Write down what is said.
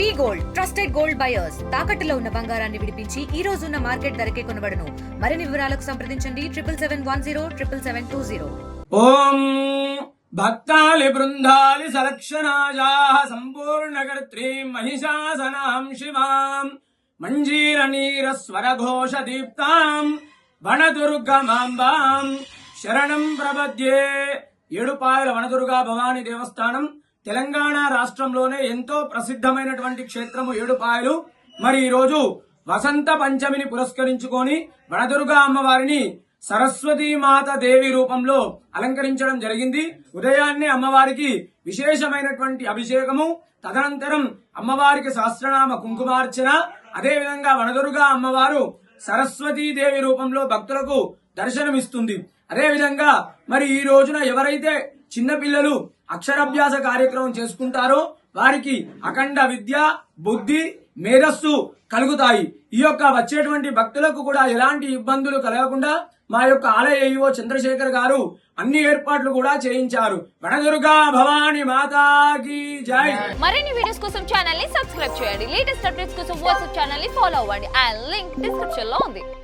V gold trusted gold buyers. తాకట్టులో ఉన్న బంగారాన్ని విడిపించి ఈ రోజు ఉన్న మార్కెట్ ధరకే కొనబడను. మరిన్ని వివరాలకు సంప్రదించండి. Triple seven one zero triple seven two zero. ఓం భక్తాలి బృందాలి సలక్షణాజా సంపూర్ణకర్త్రీం మహిషాసనాం శివాం. మంజీర నీర స్వర ఘోష దీప్తాం. వనదుర్గమాంబాం. శరణం ప్రపద్యే. ఏడుపాయల వనదుర్గా భవానీ దేవస్థానం. తెలంగాణ రాష్ట్రంలోనే ఎంతో ప్రసిద్ధమైనటువంటి క్షేత్రము ఏడుపాయలు. మరి ఈరోజు వసంత పంచమిని పురస్కరించుకొని వనదుర్గా అమ్మవారిని సరస్వతీ మాత దేవి రూపంలో అలంకరించడం జరిగింది. ఉదయాన్నే అమ్మవారికి విశేషమైనటువంటి అభిషేకము తదనంతరం అమ్మవారికి సహస్రనామ కుంకుమార్చన అదేవిధంగా వనదుర్గా అమ్మవారు సరస్వతీ దేవి రూపంలో భక్తులకు దర్శనమిస్తుంది. అదేవిధంగా మరి ఈ రోజున ఎవరైతే చిన్నపిల్లలు అక్షరాభ్యాస కార్యక్రమం చేసుకుంటారో వారికి అఖండ విద్య బుద్ధి మేధస్సు కలుగుతాయి. ఈ యొక్క వచ్చేటువంటి భక్తులకు కూడా ఎలాంటి ఇబ్బందులు కలగకుండా మా యొక్క ఆలయ ఏఈఓ చంద్రశేఖర్ గారు అన్ని ఏర్పాట్లు కూడా చేయించారు. వనదుర్గా భవాని మాతాకి జై. మరిన్ని వీడియోస్ కోసం ఛానల్ని సబ్స్క్రైబ్ చేయండి. లేటెస్ట్ అప్డేట్స్ కోసం వాట్సాప్ ఛానల్ని ఫాలో అవ్వండి. అండ్ లింక్ డిస్క్రిప్షన్లో ఉంది.